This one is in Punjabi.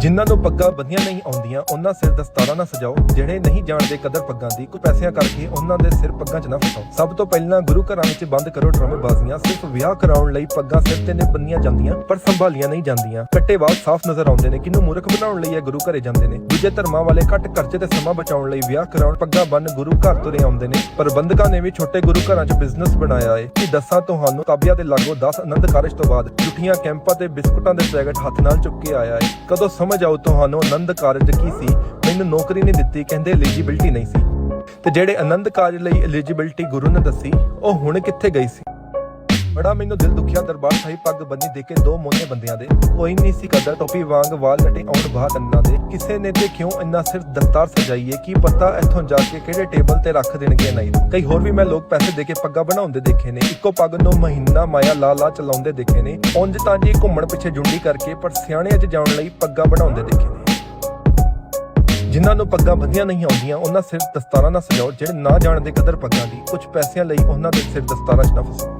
ਜਿਨ੍ਹਾਂ ਨੂੰ ਪੱਗਾਂ ਬੰਨੀਆਂ ਨਹੀਂ ਆਉਂਦੀਆਂ, ਉਹਨਾਂ ਸਿਰ ਦਸਤਾਰਾਂ ਨਾ ਸਜਾਓ, ਜਿਹੜੇ ਨਹੀਂ ਜਾਣਦੇ ਕਦਰ ਪੱਗਾਂ ਦੀ, ਕੁਝ ਪੈਸਿਆਂ ਕਰਕੇ ਉਹਨਾਂ ਦੇ ਸਿਰ ਪੱਗਾਂ 'ਚ ਨਾ ਫਸਾਓ। ਸਭ ਤੋਂ ਪਹਿਲਾਂ ਗੁਰੂ ਘਰਾਂ ਵਿੱਚ ਬੰਦ ਕਰੋ ਡਰਾਮੇਬਾਜ਼ੀਆਂ, ਸਿਰਫ ਵਿਆਹ ਕਰਾਉਣ ਲਈ ਪੱਗਾਂ ਸਿਰ ਤੇ ਨੇ ਬੰਨੀਆਂ ਜਾਂਦੀਆਂ, ਪਰ ਸੰਭਾਲੀਆਂ ਨਹੀਂ ਜਾਂਦੀਆਂ। ਕੱਟੇ ਵਾਲ ਸਾਫ਼ ਨਜ਼ਰ ਆਉਂਦੇ ਨੇ ਕਿਨੂੰ ਮੂਰਖ ਬਣਾਉਣ ਲਈ ਇਹ ਗੁਰੂ ਘਰੇ ਜਾਂਦੇ ਨੇ? ਦੂਜੇ ਧਰਮਾਂ ਵਾਲੇ ਘੱਟ ਖਰਚੇ ਤੇ ਸਮਾਂ ਬਚਾਉਣ ਲਈ ਵਿਆਹ ਕਰਾਉਣ, ਪੱਗਾਂ ਬੰਨ ਗੁਰੂ ਘਰ ਤੁਰੇ ਆਉਂਦੇ ਨੇ। ਪ੍ਰਬੰਧਕਾਂ ਨੇ ਵੀ ਛੋਟੇ ਗੁਰੂ ਘਰਾਂ 'ਚ ਬਿਜ਼ਨਸ ਬਣਾਇਆ ਏ। ਕਿ ਦੱਸਾਂ ਤੁਹਾਨੂੰ ਤਾਬਿਆਂ ਦੇ ਲਾਗੋ 10 ਆਨੰਦ ਕਾਰਜ ਤੋਂ ਬਾਅਦ ਜੁੱਠੀਆਂ ਕੈਂਪਾਂ ਤੇ ਬਿਸਕੁਟਾਂ ਦੇ ਪੈਕੇਟ ਹੱਥ ਨਾਲ ਚੁੱਕ ਕੇ ਆਇਆ ਏ। ਕਦੋਂ ਸਮਝ ਆਉ ਤੁਹਾਨੂੰ ਆਨੰਦ ਕਾਰਜ ਕੀ ਸੀ? ਮੈਨੂੰ ਨੌਕਰੀ ਨਹੀਂ ਦਿੱਤੀ, ਕਹਿੰਦੇ ਐਲੀਜੀਬਿਲਟੀ ਨਹੀਂ ਸੀ। ਤੇ ਜਿਹੜੇ ਆਨੰਦ ਕਾਰਜ ਲਈ ਐਲੀਜੀਬਿਲਟੀ ਗੁਰੂ ਨੇ ਦੱਸੀ, ਉਹ ਹੁਣ ਕਿੱਥੇ ਗਈ ਸੀ? ਬੜਾ ਮੈਨੂੰ ਦਿਲ ਦੁਖਿਆ ਦਰਬਾਰ ਸਾਹਿਬ ਪੱਗ ਬੰਨੀ ਦੇ ਕੇ ਦੋ ਮੋਨੇ ਬੰਦਿਆਂ ਦੇ। ਕੋਈ ਨਹੀਂ ਸੀ ਕਦਰ, ਟੋਪੀ ਵਾਂਗ ਵਾਲ ਕਟੇ ਆਉਣ ਬਾਹਰ ਕੰਨਾਂ ਦੇ। ਕਿਸੇ ਨੇ ਤੇ ਕਿਉਂ ਇੰਨਾ ਸਿਰ ਦਸਤਾਰ ਸਜਾਈਏ? ਕੀ ਪਤਾ ਇੱਥੋਂ ਜਾ ਕੇ ਕਿਹੜੇ ਟੇਬਲ ਤੇ ਰੱਖ ਦੇਣਗੇ ਨਹੀਂ। ਕਈ ਹੋਰ ਵੀ ਮੈਂ ਲੋਕ ਪੈਸੇ ਦੇ ਕੇ ਪੱਗਾਂ ਬਣਾਉਂਦੇ ਦੇਖੇ ਨੇ। ਇੱਕੋ ਪੱਗ ਨੂੰ ਮਹੀਨਾ ਮਾਇਆ ਲਾ ਲਾ ਚਲਾਉਂਦੇ ਦੇਖੇ ਨੇ। ਉਂਝ ਤਾਂ ਜੀ ਘੁੰਮਣ ਪਿੱਛੇ ਜੁੰਡੀ ਕਰਕੇ, ਪਰ ਸਿਆਣੇ ਅੱਜ ਜਾਣ ਲਈ ਪੱਗਾਂ ਬਣਾਉਂਦੇ ਦੇਖੇ ਨੇ। ਜਿਨ੍ਹਾਂ ਨੂੰ ਪੱਗਾਂ ਬੰਦੀਆਂ ਨਹੀਂ ਆਉਂਦੀਆਂ, ਉਹਨਾਂ ਸਿਰ ਦਸਤਾਰਾਂ ਨਾ ਸਜਾਓ। ਜਿਹੜੇ ਨਾ ਜਾਣਦੇ ਕਦਰ ਪੱਗਾਂ ਦੀ ਕੁਝ ਪੈਸਿਆਂ ਲਈ ਉਹਨਾਂ ਦੇ ਸਿਰ ਦਸਤਾਰਾਂ 'ਚ ਨਾ ਫਸੋ।